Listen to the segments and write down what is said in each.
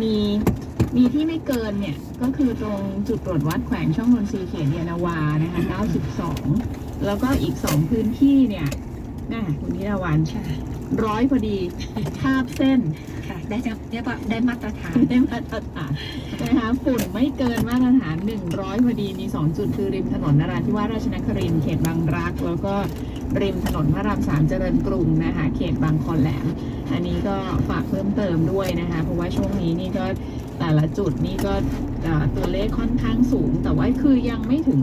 มีมีที่ไม่เกินเนี่ย ก็คือตรงจุดตรวจวัดแขวงช่องนนทรีย์เขตยานาวานะคะ 92 แล้วก็อีก 2 พื้นที่เนี่ยน่าคุณนิรวันใช่ร้อยพอดีคาบเส้นค่ะได้จะเรียกว่าได้มาตรฐานได้มาตรฐานนะคะฝุ่นไม่เกินมาตรฐาน 100 พอดีมี 2 จุดคือริมถนนนราธิวาสราชนครินทร์เขตบางรัก แล้วก็ ริมถนนพระรามสามเจริญกรุงนะคะเขตบางคอนแหลม อันนี้ก็ฝากเพิ่มเติมด้วยนะคะ เพราะว่าช่วงนี้นี่ก็ แต่ละจุดนี่ก็ตัวเลขค่อนข้างสูง แต่ว่าคือยังไม่ถึง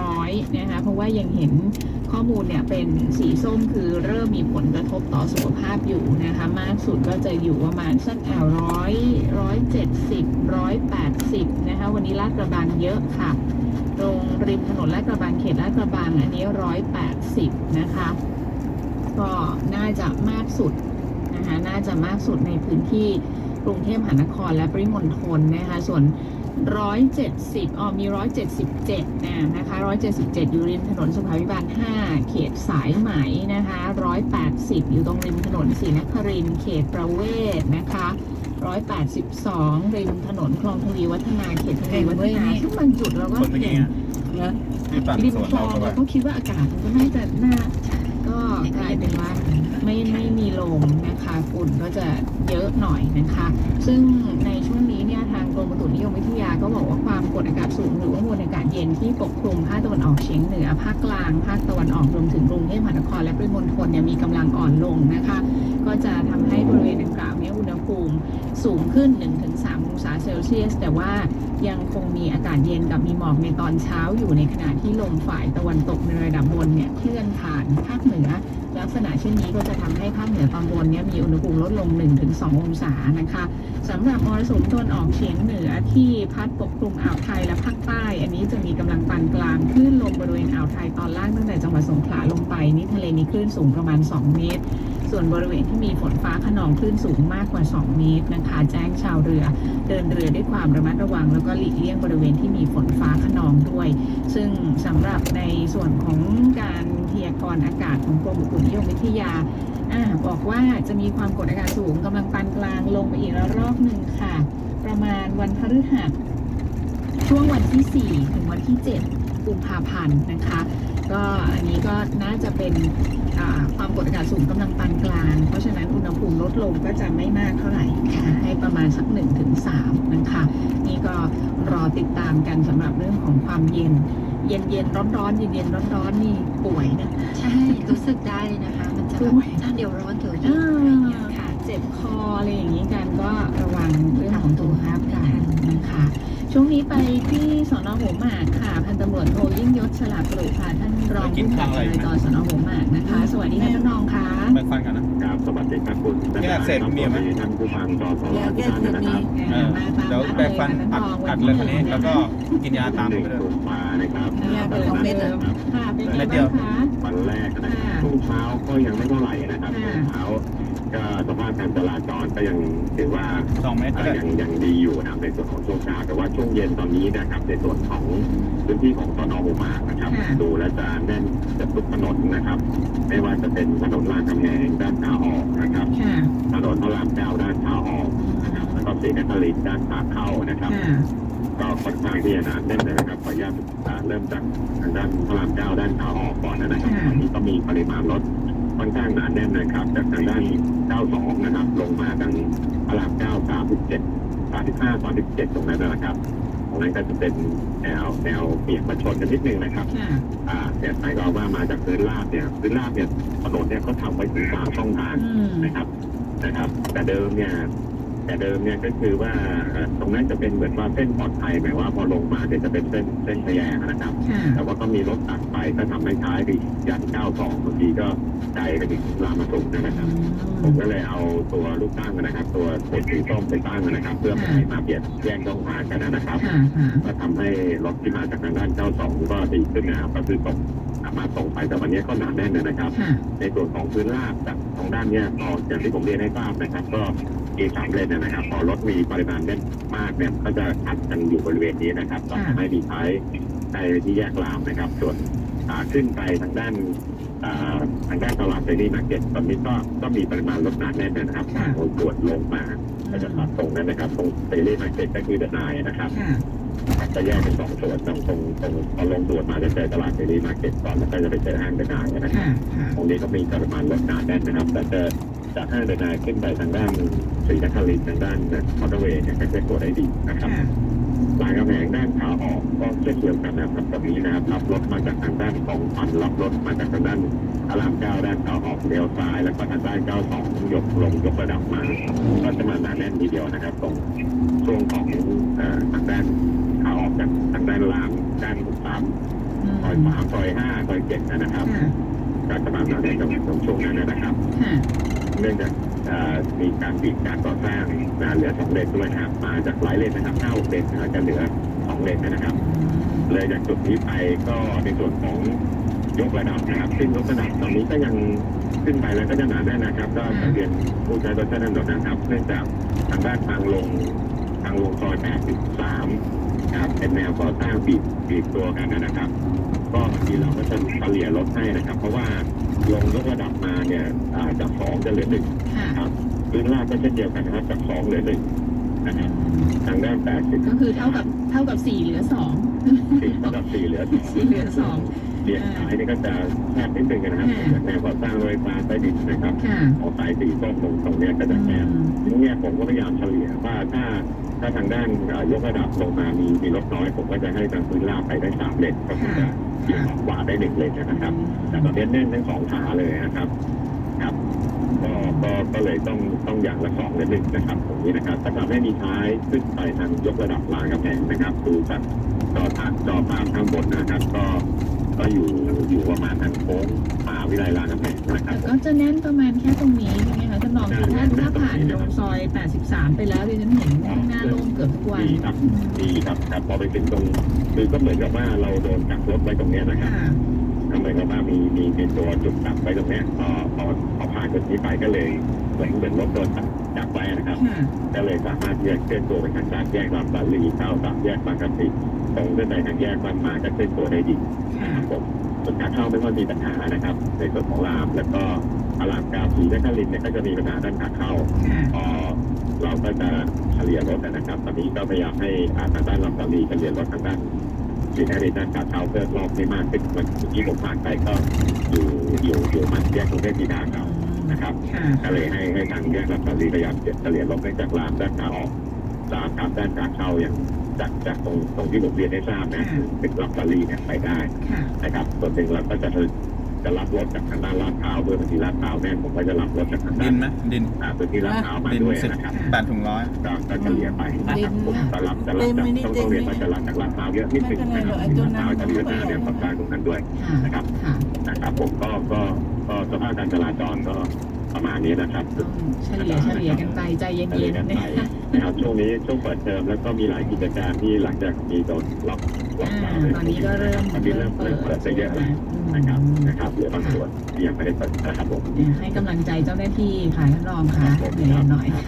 200 นะคะ เพราะว่ายังเห็นข้อมูลเนี่ยเป็นสีส้มคือเริ่มมีผลกระทบต่อสุขภาพอยู่นะคะ มากสุดก็จะอยู่ประมาณสักอ่าร้อยร้อยเจ็ดสิบร้อยแปดสิบนะคะ วันนี้ลาดกระบังเยอะค่ะ ตรงริมถนนลาดกระบังเขตลาดกระบังอันนี้ร้อยแปดสิบนะคะ ก็น่าจะมากสุดนะคะ น่าจะมากสุดในพื้นที่ กรุงเทพมหานครและปริมณฑลนะคะส่วน 170อ๋อมี 177นะนะคะ177 อยู่ริมถนนสุขาภิบาล 5 เขตสายไหมนะคะ 180 อยู่ตรงริมถนนศรีนครินทร์เขตประเวศนะคะ 182 ริมถนนคลองทวีวัฒนาเขตทวีวัฒนาซึ่งบางจุดเราก็คนเป็นยังเห็ไงนอะที่ฝั่งริมสวนคลเราองเข้าไปเราก็คิดว่าอากาศมันก็น่าจะน่า ก็กลายเป็นว่าไม่ไม่มีลมนะคะฝุ่นก็จะเยอะหน่อยนะคะ ซึ่งในช่วงนี้เนี่ยทางกรมอุตุนิยมวิทยาก็บอกว่าความกดอากาศสูงหรือว่ามวลอากาศเย็นที่ปกคลุมภาคตะวันออกเฉียงเหนือภาคกลางภาคตะวันออกรวมถึงกรุงเทพมหานครและปริมณฑลเนี่ยมีกำลังอ่อนลงนะคะ ก็จะทำให้บริเวณดังกล่าวเนี้อุณหภูมิสูงขึ้น 1-3 องศาเซลเซียส แต่ว่า ยังคงมีอากาศเย็นกับมีหมอกในตอนเช้าอยู่ในขณะที่ลมฝ่ายตะวันตกในระดับบนเนี่ยเคลื่อนผ่านภาคเหนือ ลักษณะเช่นนี้ก็จะทำให้ภาคเหนือตอนบนเนี่ยมีอุณหภูมิลดลง 1-2 องศานะคะสำหรับมรสุมตะวันออกเฉียงเหนือที่พัดปกคลุมอ่าวไทยและภาคใต้ อันนี้จะมีกำลังปานกลางคลื่นลมบริเวณอ่าวไทยตอนล่างตั้งแต่จังหวัดสงขลาลงไปนี่ทะเลมีคลื่นสูงประมาณ 2 เมตร ส่วนบริเวณที่มีฝนฟ้าขนองคลื่นสูงมากกว่า 2 เมตรนะคะ แจ้งชาวเรือ เดินเรือด้วยความระมัดระวัง แล้วก็หลีกเลี่ยงบริเวณที่มีฝนฟ้าขนองด้วย ซึ่งสำหรับในส่วนของการพยากรณ์อากาศของกรมอุตุนิยมวิทยาอบอกว่าจะมีความกดอากาศสูงกำลังปานกลางลงไปอีกระลอกหนึ่งค่ะ ประมาณวันพฤหัสช่วงวันที่ 4 ถึงวันที่ 7 กุมภาพันธ์นะคะ ก็อันนี้ก็น่าจะเป็นอ่าความกดอากาศสูงกำลังปานกลาง เพราะฉะนั้นอุณหภูมิลดลงก็จะไม่มากเท่าไหร่ค่ะให้ประมาณสัก 1-3ถึง3นะคะนี่ก็รอติดตามกันสำหรับเรื่องของความเย็น เย็นเย็นร้อนร้อนเย็นเย็นร้อนร้อนๆนี่ป่วยนะใช่รู้สึกได้เลยนะคะ มันจะแบบอะเดี๋ยวร้อนเดี๋ยวเย็นอะไรอย่างเงี้ยค่ะ เจ็บคออะไรอย่างนี้กันก็ระวังเรื่องของสุขภาพกันนะคะ ช่วงนี้ไปที่สอนอหัวหมากค่ะ พันตำรวจโทยิ่งยศฉลาดปรุค่ะท่านรองผู้กำกับจราจรสอนอหัวหมากนะคะ สวัสดีค่ะท่านรองค่ะไปฟังกันนะ ครับสวัสดีครับคุณแยกเสร็จมีไหม ท่านผู้พันจอสอทุกท่านนะครับเออเดี๋ยวแปรงฟันอัดอัดเลยคนนี้ แล้วก็กินยาตามหไปนึ่งเลยตุลานะครับเนี่ยเปิดเม็ดเลยค่ะเป็นไงเม็ดเดีบ้ายวงคะ วันแรกนะครับค่ะช่วงเช้าก็ยังไม่เท่าไหร่นะครับค่ะช่วงเช้า ก็สภาพการจราจรก็ยังถือว่าสองเมตรก็เอ่อได้ยังยังดีอยู่นะครับในส่วนของช่วงเช้าแต่ว่าช่วงเย็นตอนนี้นะครับ ในส่วนของพื้นที่ของสนหัวหมากนะครับ ค่ะ ดูแล้วจะแน่นจะทุกถนนนะครับ ไม่ว่าจะเป็นถนนรามคำแหงด้านขาออกนะครับ ค่ะ ถนนพระรามเก้าด้านขาออกนะครับแล้วก็ศรีนครินทร์ด้านขาเข้านะครับ ค่ะ ก็ค่อนข้างที่จะหนาแน่นเลยนะครับขออนุญาตอ่าเริ่มจากทางด้านพระรามเก้าด้านขาออกก่อนนะครับค่ะ ตอนนี้ก็มีปริมาณรถ ค่อนข้างหนาแน่นนะครับ จากทางด้าน 92 นะครับ ลงมาทางพระรามเก้า37 35 37 ตรงนั้นนะครับตรงนั้นก็จะเป็นแนวแนวเปียกมาชนกันนิดนึงนะครับค่ะอ่าแต่หมายความว่ามาจากพื้นราบเนี่ยพื้นราบเนี่ยถนนเนี่ยเขาทำไว้ถึงสามช่องทางอืมนะครับนะครับ แต่เดิมเนี่ย แต่เดิมเนี่ยก็คือว่าเอ่อตรงนั้นจะเป็นเหมือนว่าเส้นปลอดภัยหมายว่าพอลงมาเนี่ยจะเป็นเส้นเส้นทะแยงนะครับค่ะแต่ว่าก็มีรถตัดไปก็ทำให้ท้ายไปยัน92บางทีก็ไกลไปถึงรามสุขนะครับ ผมก็เลยเอาตัวลูกตั้งนะครับ ตัวเป็นสีส้มไปตั้งนะครับ เพื่อไม่ให้มาเบียดแย่งช่องทางกันนะครับค่ะค่ะก็ทำให้รถที่มาจากทางด้าน92ก็ดีขึ้นนะครับก็คือตกสามารถส่งไปแต่วันนี้ก็หนาแน่นนะครับค่ะในส่วนของพื้นราบจากทางด้านเนี้ยพออย่างที่ผมเรียนให้ทราบนะครับ ก็ มีสามเลนเนยนะครับพอรถมีปริมาณแน่นมากเนี่ยก็จะอัดกันอยู่บริเวณนี้นะครับก็ทำให้ดีท้ายในที่แยกรามนะครับ ส่วนขาขึ้นไปทางด้านอ่าทางด้านตลาดเซนีมาร์เก็ตตอนนี้ก็ก็มีปริมาณรถหนาแน่นนะครับค่ะทางตรวจลงมาก็จะตัดตรงนั้นนะครับ ตรงเซรีมาร์เก็ตก็คือเดนายนะครับค่ะจะแยกเป็นสองส่วนตรงตรงตรงพอลงด่วนมาจะเจอตลาดเซรีมาร์เก็ตก่อนแล้วก็จะไปเจอห้างเดนายนะครับค่ะค่ะตรงนี้ก็มีปริมาณรถหนาแน่นนะครับแต่จะ จากห้างเดนายขึ้นไปทางด้านศรีนครินทร์ทางด้านมอเตอร์เวย์เนี่ยก็จะกดได้ดีนะครับค่ะรางกำแพงด้านขาออกก็เช่นเดียวกันนะครับตรงนี้นะครับรับรถมาจากทางด้านของพันรับรถมาจากทางด้านพระรามเก้าด้านขาออกเลี้ยวซ้าย แล้วก็ทางด้านเก้าสองยกลงยกระดับมา ก็จะมาหนาแน่นทีเดียวนะครับตรงช่วงของทางด้านขาออกจากทางด้านรามด้านสามซอยสามซอยห้าซอยเจ็ดนะครับก็จะมาหนาแน่นตรงตรงช่วงนั้นนะครับ เนื่องจากมีการปิดการก่อสร้างนะเหลือสองเลนด้วยนะครับมาจากหลายเลนนะครับห้าหกเลนนะจะเหลือสองเลนนะครับ เลยจากจุดนี้ไปก็ในส่วนของยกระดับนะครับซึ่งยกระดับตอนนี้ก็ยังขึ้นไปแล้วก็จะหนาแน่นนะครับ ก็จะเรียนผู้ใช้รถใช้ถนนนะครับ เนื่องจากทางด้านทางลงทางลงซอย83ครับเป็นแนวก่อสร้างบีบบีบตัวกันนะครับ ก็บางทีเราก็จะเฉลี่ยรถให้นะครับ เพราะว่า ลงยกระดับมาเนี่ยอ่าจากสองจะเหลือหนึ่งค่ะพื้นราบก็เช่นเดียวกันนะครับจากสองเหลือหนึ่งนะครับทางด้าน80ก็คือเท่ากับเท่ากับสี่เหลือสองสี่เท่ากับสี่เหลือสองสี่เหลือสอง เรียงสายนี่ก็จะแคบนิดนึงนะครับค่ะจากแนวก่อสร้างโดยฟ้าใต้ดินนะครับค่ะ ของสายสีส้มตรงตรงเนี้ยก็จะแคบอืมทีนี้เนี่ยผมก็พยายามเฉลี่ยว่าถ้าถ้าทางด้านเอ่อยกระดับลงมามีมีรถน้อยผมก็จะให้ทางพื้นราบไปได้สามเลนก็คือจะเบี่ยงออกขวาได้หนึ่งเลนนะครับ แต่ตอนนี้แน่นทั้งสองขาเลยนะครับ ครับ ก็ก็ก็เลยต้องต้องอย่างละสองและหนึ่งนะครับตรงนี้นะครับแต่ทำให้มีท้ายขึ้นไปทางยกระดับรางกำแพงนะครับ ดูจากจอทางจอภาพข้างบนนะครับ ก็ ก็อยู่อยู่ประมาณทางโค้งมหาวิทยาลัยรางกำแพงนะครับก็จะแน่นประมาณแค่ตรงนี้ใช่ไหมคะท่านรองคือถ้าถ้าผ่านตรงซอย 83 ไปแล้วดิฉันเห็นข้างหน้าโล่งเกือบทุกวันดีครับดีครับครับพอไปถึงตรงคือก็เหมือนกับว่าเราโดนกักรถไว้ตรงเนี้ยนะครับค่ะก็เหมือนกับว่ามีมีมีตัวจุดกักไว้ตรงเนี้ยพอพอพอผ่านจุดนี้ไปก็เลยเหมือนเหมือนรถโดนจับไว้นะครับ ค่ะก็เลยสามารถที่จะเคลื่อนตัวไปทางด้านแยกลำสาลีเข้าสามแยกบางกะปิ ตรงขึ้นไปทางแยกบ้านมาก็เคลื่อนตัวได้ดีค่ะนะครับผมส่วนการเข้าไม่ค่อยมีปัญหานะครับ ในส่วนของรามแล้วก็พระรามเก้าสีและคลินทร์เนี่ยก็จะมีปัญหาด้านขาเข้าค่ะพอเราก็จะเฉลี่ยรถนะครับ ตอนนี้ก็พยายามให้อ่าทางด้านลำสาลีเฉลี่ยรถทางด้านสีนครินทร์ด้านขาเข้าเพื่อรอบให้มากขึ้นเมื่อกี้ผมผ่านไปก็อยู่อยู่อยู่มันแยกกรุงเทพกีฬาครับนะครับค่ะก็เลยให้ให้ทางแยกลำสาลีพยายามเฉลี่ยรถเนื่องจากรามด้านขาออกรามครับด้านขาเข้าอย่าง จากจากตรงตรงที่ผมเรียนให้ทราบนะคือเป็นลำสาลีเนี่ยไปได้ค่ะนะครับส่วนหนึ่งเราก็จะจะรับรถจากทางด้านลาดพร้าวด้วยบางทีลาดพร้าวแน่นผมก็จะรับรถจากทางดิด้านนไหมดินอ่าพื้นที่ลาดพร้าวมาดินด้วยสิบนะครับแปดถุงร้อยก็ก็เฉลี่ยไปนะครับผมจะรับจะรับจากต้องต้องเรียนว่าจะรับจากลาดพร้าวเยอะนิดนึงนะครับลาดพร้าวจะมีปัญหาเนี่ยค่อนข้างตรงนั้นด้วยค่ะนะครับค่ะนะครับผมก็ก็ก็สภาพการจราจรก็ประมาณ นี้นะครับต้องเฉลี่ยเฉลี่ยกันไปใจเย็เฉลี่ยนกันๆไปนะนะครับช่วงนี้ช่วงเปิดเทอมแล้วก็มีหลายกิจการที่หลังจากมีโดนล็อกล็อกอ่าดาวน์เลยตอนนี้ก็เริ่มตอนนี้เริ่มเริ่มเปิดไปเยอะแล้วนะครับนะครับเหลือบางส่วนที่ยังไม่ได้เปิดนะครับผมให้กำลังใจเจ้าหน้าที่ค่ะท่านรองค่ะเหนื่อยหน่อยค่ะ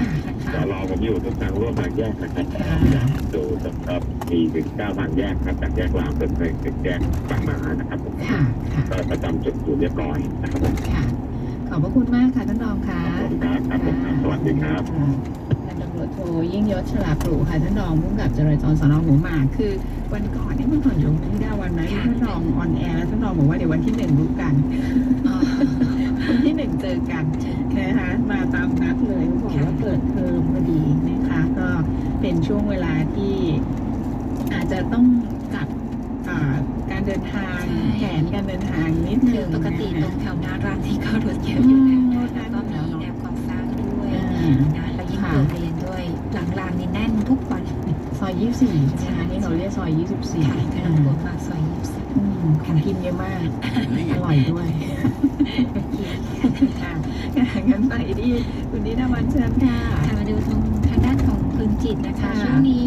เดี๋ยวรอผมอยู่ทุกทางร่วมทางแยกนะครับดูนะครับมีถึงเก้าทางแยกครับจากแยกรามเป็นไปถึงแยกบางนานะครับผมค่ะค่ะก็ประจำจุดอยู่เรียบร้อยนะครับผมค่ะ ขอบพระคุณมากค่ะท่านรองค่ะขอบคุณครับครับผมครับสวัสดีครับพันตำรวจโทยิ่งยศฉลาดปลูกค่ะท่านรองผู้กำกับจราจรสนหัวหมากคือ วันก่อนเนี่ยเมื่อก่อนอยู่ที่ดาวันนะที่ท่านรองออนแอร์แล้วท่านรองบอกว่าเดี๋ยววันที่หนึ่งรู้กันอ๋อวันที่หนึ่งเจอกันนะคะมาตามนัดเลยเขาบอกว่าเปิดเทอมพอดีนะคะ ก็เป็นช่วงเวลาที่อาจจะต้องจัดอ่าการ เดินทางใช่ แผนการเดินทางนิดคืนึองปกติตรงแถวหน้าร้านที่ก็รถเยอะอือยู่มแล้วรถแล้วน้ำก็อยู่แล้วเนาะมีแนวความสร้างด้วยอ่านะแล้วยิ่งเปิดเรียนด้วยหลังรางนี่แน่นทุกวันซอยยี่สี่ใช่ไหมคะที่เราเรียกซอยยี่สิบสี่ค่ะถนนบนมาซอยยี่สิบของกินเยอะมาก อร่อยด้วยค่ะงั้นไปที่คุณนิดาวันเชิญค่ะ ค่ะมาดูตรงทางด้านของพึงจิตนะคะ ค่ะช่วงนี้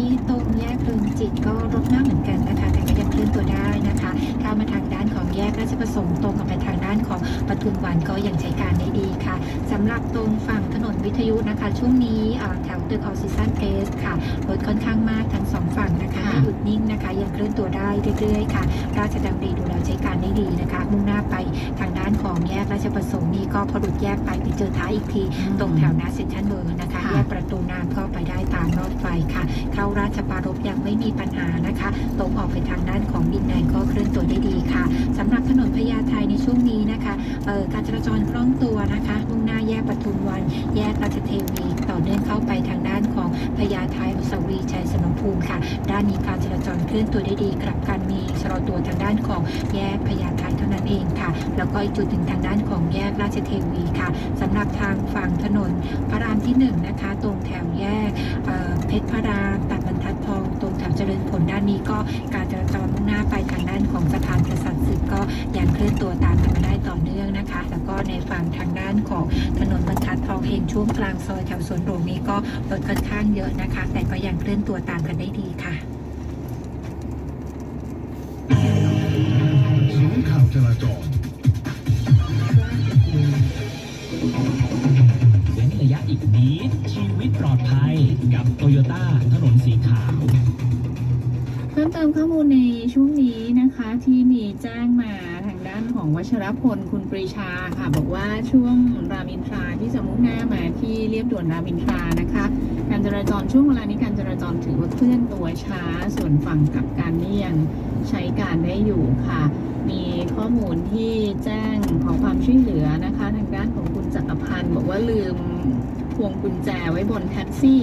สำหรับตรงฝั่งถนนวิทยุนะคะ ช่วงนี้อ่าแถว เดอะคอร์ซิซันเพสค่ะรถค่อนข้างมากทั้งสองฝั่งนะคะค่ะไม่หยุดนิ่งนะคะยังเคลื่อนตัวได้เรื่อยๆค่ะ ราชดำริดูแลใช้การได้ดีนะคะ มุ่งหน้าไปทางด้านของแยกราชประสงค์นี่ก็พอหลุดแยกไปไปเจอท้ายอีกที ตรงแถวหน้าเซ็นทรัลเวิร์นะคะค่ะแยกประตูน้ำก็ไปได้ตามรถไฟค่ะ เข้าราชปารภยังไม่มีปัญหานะคะ ตรงออกไปทางด้านของดินแดงก็เคลื่อนตัวได้ดีค่ะสำหรับถนนพญาไทในช่วงนี้นะคะเอ่อการจราจรคล่องตัวนะคะ มุ่งหน้าแยกปทุมวัน แยกราชเทวี ต่อเนื่องเข้าไปทางด้านของพญาไทอนุสาวรีชัยสมภูมิค่ะ ด้านนี้การจราจรเคลื่อนตัวได้ดีกลับกันมีชะลอตัวทางด้านของแยกพญาไทเท่านั้นเองค่ะ แล้วก็อีกจุดหนึ่งทางด้านของแยกราชเทวีค่ะสำหรับทางฝั่งถนนพระรามที่หนึ่งนะคะ ตรงแถวแยกเเพชรพระรามตัดบรรทัดทองตรงแถวเจริญผลด้านนี้ก็การจราจรมุ่งหน้าไปทางด้านของสะพานกษัตริย์ศึกก็ยังเคลื่อนตัวตามกันมาได้ต่อเนื่อง ในฝั่งทางด้านของถนนบรรทัดทองเองช่วงกลางซอยแถวสวนหลวงนี้ก็รถค่อนข้างเยอะนะคะ แต่ก็ยังเคลื่อนตัวตามกันได้ดีค่ะศูนย์ข่าวจราจรเว้นระยะอีกนิดชีวิตปลอดภัยกับโตโยต้าถนนสีขาว เพิ่มเติมข้อมูลในช่วงนี้นะคะที่มีแจ้งมาทานของวัชรพลคุณปรีชาค่ะ บอกว่าช่วงรามอินทราที่จะมุ่งหน้ามาที่เรียบด่วนรามอินทรานะคะ การจราจรช่วงเวลานี้การจราจรถือว่าเคลื่อนตัวช้า ส่วนฝั่งกับการนี่ยังใช้การได้อยู่ค่ะ มีข้อมูลที่แจ้งขอความช่วยเหลือนะคะ ทางด้านของคุณจักรพันธ์บอกว่าลืมพวงกุญแจไว้บนแท็กซี่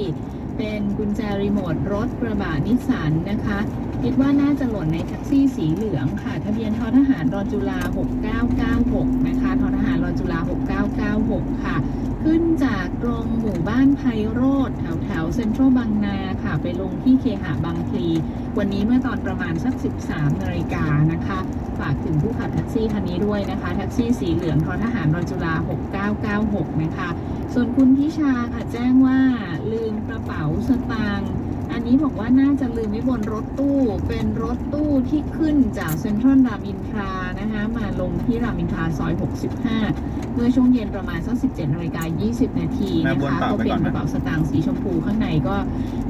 เป็นกุญแจรีโมทรถกระบะนิสสันนะคะ คิดว่าน่าจะหล่นในแท็กซี่สีเหลืองค่ะ ทะเบียนททหารรอจุฬา6996 นะคะททหารรอจุฬา6996 ค่ะ ขึ้นจากตรงหมู่บ้านไพโรธแถวแถวเซ็นทรัลบางนาค่ะ ไปลงที่เคหะบางพลี วันนี้เมื่อตอนประมาณสัก 13นาฬิกานะคะ ฝากถึงผู้ขับแท็กซี่คันนี้ด้วยนะคะ แท็กซี่สีเหลืองททหารรอจุฬา6996 นะคะ ส่วนคุณพิชาค่ะแจ้งว่าลืมกระเป๋าสตางค์อันนี้บอกว่าน่าจะลืมไว้บนรถตู้ เป็นรถตู้ที่ขึ้นจากเซ็นทรัลรามอินทรา นะคะมาลงที่รามอินทราซอย 65 เมื่อช่วงเย็นประมาณสัก 17นาฬิกา20 นาทีนะแม่บ้วนคะเปล่าก็ไปเป็ก่อนนไหมกระเป๋าสตางค์สีชมพูข้างในก็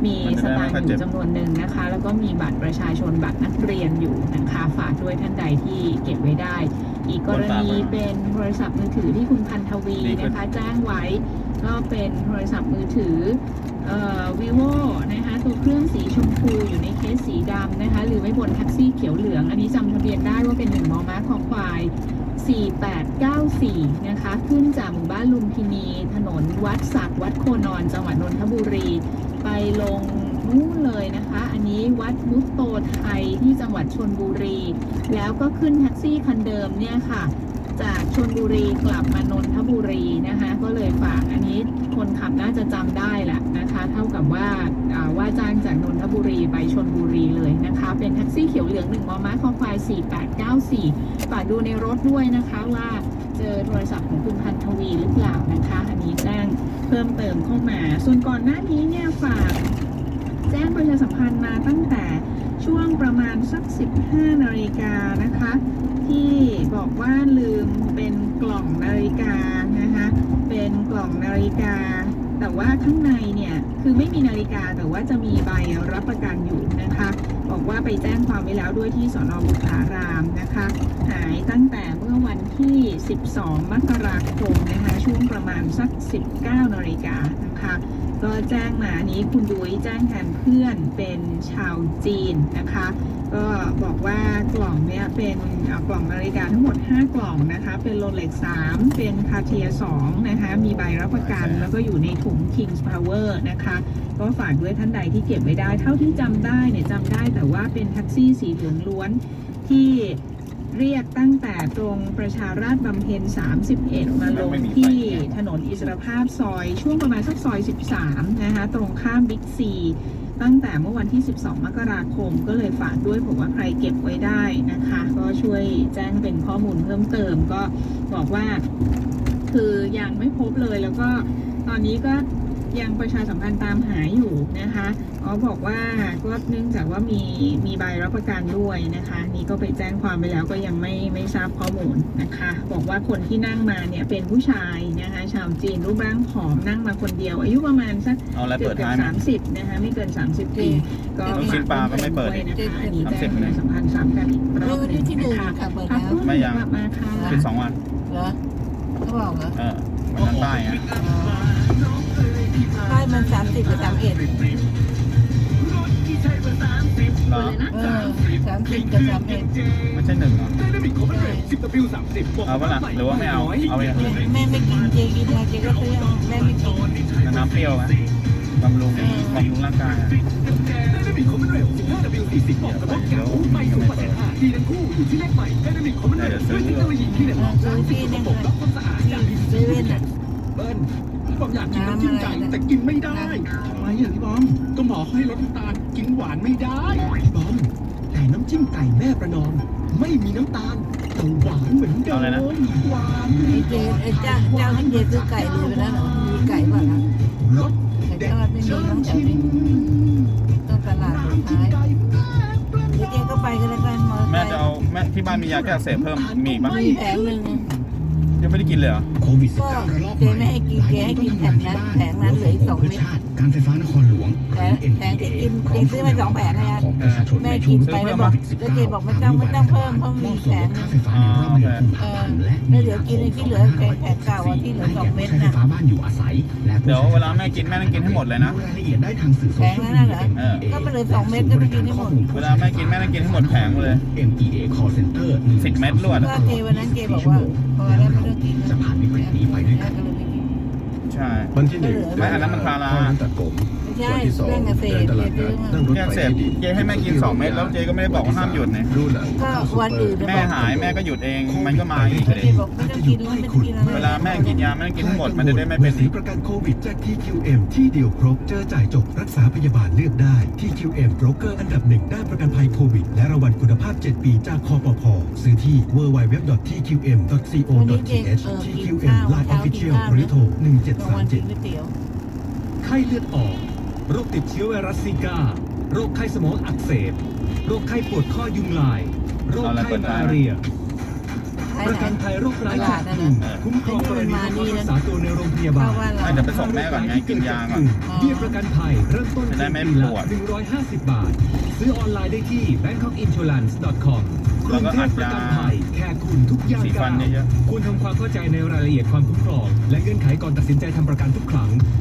มีมันสจะได้ตางค์ไม่อค่อยเจ็ยู่บจำนวนหนึ่งนะคะ แล้วก็มีบัตรประชาชนบัตรนักเรียนอยู่นะคะฝากด้วยท่านใดที่เก็บไว้ได้ อีกกรณีเป็นโทรศัพท์มือถือที่คุณพันธวีนะคะแจ้งไว้ ก็เป็นโทรศัพท์มือถือ เอ่อ vivo นะคะตัวเครื่องสีชมพูอยู่ในเคสสีดำนะคะหรือไม่บนแท็กซี่เขียวเหลือง อันนี้จำทะเบียนได้ว่าเป็นหนึ่งมอม้าคอควาย 4894 นะคะ ขึ้นจากหมู่บ้านลุมพินี ถนนวัดสักวัดโคนอนจังหวัดนนทบุรี ไปลงนู่นเลยนะคะ อันนี้วัดมุตโตไทยที่จังหวัดชนบุรี แล้วก็ขึ้นแท็กซี่คันเดิมเนี่ยค่ะ จากชนบุรีกลับมานนทบุรีนะคะ ก็เลยฝากอันนี้คนขับน่าจะจำได้แหละนะคะ เท่ากับว่าว่าจ้างจากนนทบุรีไปชนบุรีเลยนะคะ เป็นแท็กซี่เขียวเหลืองหนึ่งมอม้าคอควาย4894 ฝากดูในรถด้วยนะคะว่าเจอโทรศัพท์ของคุณพันธวีหรือเปล่านะคะ อันนี้แจ้งเพิ่มเติมเข้ามา ส่วนก่อนหน้านี้เนี่ยฝากแจ้งประชาสัมพันธ์มาตั้งแต่ ช่วงประมาณสัก 15 นาฬิกานะคะ ที่บอกว่าลืมเป็นกล่องนาฬิกานะคะ เป็นกล่องนาฬิกา แต่ว่าข้างในเนี่ย คือไม่มีนาฬิกาแต่ว่าจะมีใบรับประกันอยู่นะคะ บอกว่าไปแจ้งความไว้แล้วด้วยที่สอนอบุขารามนะคะ หายตั้งแต่เมื่อวันที่ 12 มกราคมนะคะ ช่วงประมาณสัก 19 นาฬิกานะคะ ก็แจ้งมาอันนี้คุณดุ้ยแจ้งแทนเพื่อนเป็นชาวจีนนะคะ ก็บอกว่ากล่องเนี้ยเป็นเอ่อกล่องนาฬิกาทั้งหมด 5 กล่องนะคะ เป็นโรเล็ก3เป็นคาเทีย2นะคะ มีใบรับประกันแล้วก็อยู่ในถุง King's Power นะคะ ก็ฝากด้วยท่านใดที่เก็บไว้ได้ เท่าที่จำได้เนี่ยจำได้แต่ว่าเป็นแท็กซี่สีเหลืองล้วนที่ เรียกตั้งแต่ตรงประชาราษฎรบำเพ็ญ 31 มาลงที่ถนนอิสรภาพซอย ช่วงประมาณสักซอย 13 นะคะ ตรงข้ามบิ๊กซี ตั้งแต่เมื่อวันที่ 12 มกราคม ก็เลยฝากด้วยผมว่าใครเก็บไว้ได้นะคะ ก็ช่วยแจ้งเป็นข้อมูลเพิ่มเติม ก็บอกว่า คือยังไม่พบเลยแล้วก็ตอนนี้ก็ ยังประชาสัมพันธ์ตามหาอยู่นะคะอ๋อบอกว่าก็เนื่องจากว่ามีมีใบรับประกันด้วยนะคะ นี่ก็ไปแจ้งความไปแล้วก็ยังไม่ไม่ทราบข้อมูลนะคะ บอกว่าคนที่นั่งมาเนี่ยเป็นผู้ชายนะคะชาวจีนรูปร่างผอมนั่งมาคนเดียว อายุประมาณสักเอาอะไรเกืเปิอบดเกือบท้ายไหม สามสิบนะคะไม่เกินสามสิบปีก็ลูกชิ้นปลาก็ไม่เปิดด้วยนะคะอันนี้สามแจ้สิงบประชาสัมพันธ์ซ้ำกันอีกรอบหนึงที่หนึ่งนะคะค่ะเปิดพักแล้วรุ่นไม่ยัง กลับมาค่ะเป็นสองวัน เหรอเขาบอกเหรอเออวันนั้นป้ายไงป้ายมันสามสิบกับสามเอ็ดเหรอเออสามสิบกับสามเอ็ดไม่ใช่หนึ่งเหรอ เอาปะล่ะหรือว่าไม่เอา เอาอย่างอื่นแม่ไม่กินเจกินอะไรเจก็ซื้อแม่ไม่กินน้ำเปรี้ยวไหมบำรุงบำรุงร่างกายอะเดี๋ยวซื้อเออซื้อที่เนี่ยที่เซเว่นอะเบิ้ล พี่บอมอยากกินน้ำน้ำจิ้มไก่อะไรนะแต่กินไม่ได้ทำไมอะพี่บอมก็หมอเขาให้ลดน้ำตาลกินหวานไม่ได้พี่บอมแต่น้ำจิ้มไก่แม่ประนอมไม่มีน้ำตาลแต่หวานเหมือนเดิเอาเลยนะมหวานไอ้เจไอ้เจ้าเจ้าที่เจซื้อไก่เลยไปแล้วเหรอมีไก่ป่ะนะรสแต่เด็ดเจ้าไม่มีเชิน้องญแถวชิมนี้ต้องตลาดสุดน้ำจิ้มท้ายไก่แม่ประนอมเดี๋ยวเจก็ไปกันแล้วกันมอเตอร์ไซแม่ค์จะเอาแม่ที่บ้านมียาแก้อักเสบเพิ่มมีอีกปะมีแผงหนึ่ง ยังไม่ได้กินเลยเหรอ โควิดก็เจไม่ให้กินเจให้กินแผงนั้นแผงนั้นเหลืออีกสองเพื่อเม็ด ชาติ การไฟฟ้านครหลวงแผงแผงที่กินเจซื้อมาสองแผงเลยนะของประชาชนแม่ในกิช่วนงไปแล้วบอกแล้วเจบอกไม่ต้องไม่ต้องเพิ่มเพราะมีแผง ค่าไฟฟ้าในรอบเดือนเออแล้วเดี๋ยวกินไอ้ที่เหลือแผงแผงเก่าอะที่เหลือสองเม็ดใช้ไฟน่ะฟ้าบ้านอยู่อาศัย และเดี๋ยวเวลาแม่กินแม่ต้องกินให้หมดเลยนะดูรายละเอียดได้ทางสื่อโซเชียลแผงนั้นน่ะเหรอเออก็มันเหลือสองเม็ดก็ต้องกินให้หมด เวลาแม่กินแม่ต้องกินให้หมดแผงเลย MEA Call Center สิบเม็ดรวด ก็เจวันนั้นเจบอกว่าพอแล้วไม่ต้องกินจะผ่านวิกฤตนี้ไปด้วยกันก็เลยไม่กิน ใช่ วันที่หนึ่งไม่อันนั้นมันพาราข้อนั้นตัดผมไม่ ใช่วันที่สองเรื่องเกษเดิตนรตเจลาดซื้อมานัดนั่งรถแก้ไฟเสพเจให้แม่กินสองเม็ดแล้วเจก็ไม่ได้บอกว่าห้ามหยุดนะดูหนังก็วันอื่นนะแม่หายแม่ก็หยุดเองมันก็มาอีกก็เลเจยบอกไม่ต้องกินแล้วไม่ต้องกินอะไรเวลาแม่กินยาแม่ต้องกินให้หมดมันจะได้ไม่เป็นสีประกันโควิดจาก TQM ที่เดียวครบเจอจ่ายจบรักษาพยาบาลเลือกได้ TQM Broker อันดับหนึ่งด้านประกันภัยโควิด และรางวัลคุณภาพ 7 ปีจากคอปพซื้อที่ www.tqm.co.th TQM Line Official หรือโทรบางวันกิน1737ก๋วยเตี๋ยวไข้เลือดออก โรคติดเชื้อไวรัสซิก้าโรคไข้สมองอักเสบ โรคไข้ปวดข้อยุงลาย โรคไข้มาลาเรียใช่ประไหนกันภัยโรคร้ายตจากลาดนั่นกลุ่มน่ะคุ้มครองกรณีเข้ารักษาตัวในโรงพยาบาเข้าลบ้านเราเดี๋ยวไปส่งแม่ก่อนไงกินยาก่อนเบี้ยประกันภัยเริ่มต้นจะได้ไม่ปีปละวด150 บาท ซื้อออนไลน์ได้ที่ bangkokinsurance.com กแล้รุวงก็เทอัพดประยากันภัยแค่คุณทุกอย่างสีฟัก้านวเยอะคุณทำความเข้าใจในรายละเอียดความคุ้มครอง และเงื่อนไขก่อนตัดสินใจทำประกันทุกครั้งเนี่ย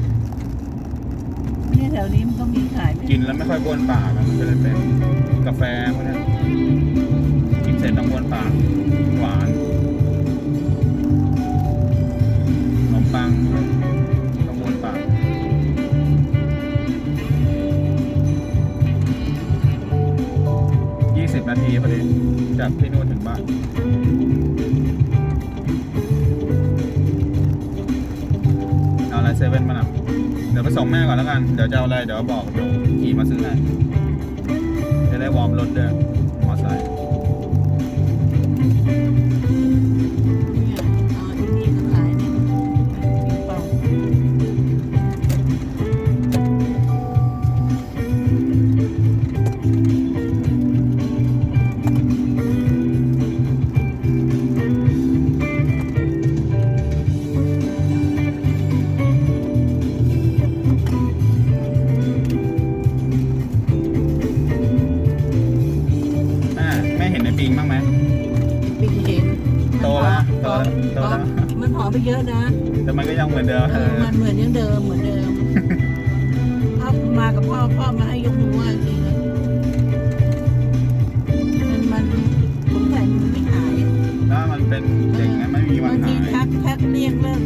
แถวนี้มันก็มีขายไหมกินแล้วไม่ค่อยบ้วนปากอะมันก็เลยเป็นกาแฟพวกเนี้ยกินเสร็จต้องบ้วนปากหวานขนมปังต้องบ้วนปากยี่สิบนาทีพอดีจากที่นู่นถึงบ้านเอาอะไรเซเว่นมาหน่ะเดี๋ยวไปส่งแม่ก่อนแล้วกัน เดี๋ยวจะเอาอะไร เดี๋ยวบอกเดี๋ยวขี่มาซื้อให้จะได้วอร์มรถด้วย โตแล้วมันผอมไปเยอะนะแต่มันก็ยังเหมือนเดิมเออมันเหมือนยังเดิมเหมือนเดิมพ่อมากับพ่อพ่อมาให้ยกมือไหว้จริงนะมันมันผมใส่มันไม่หายอะถ้ามันเป็นอย่างนั้นไม่มีวันบางทีหาย ทักทักเรียกเลิกมันเดี๋ยวนี้มันก็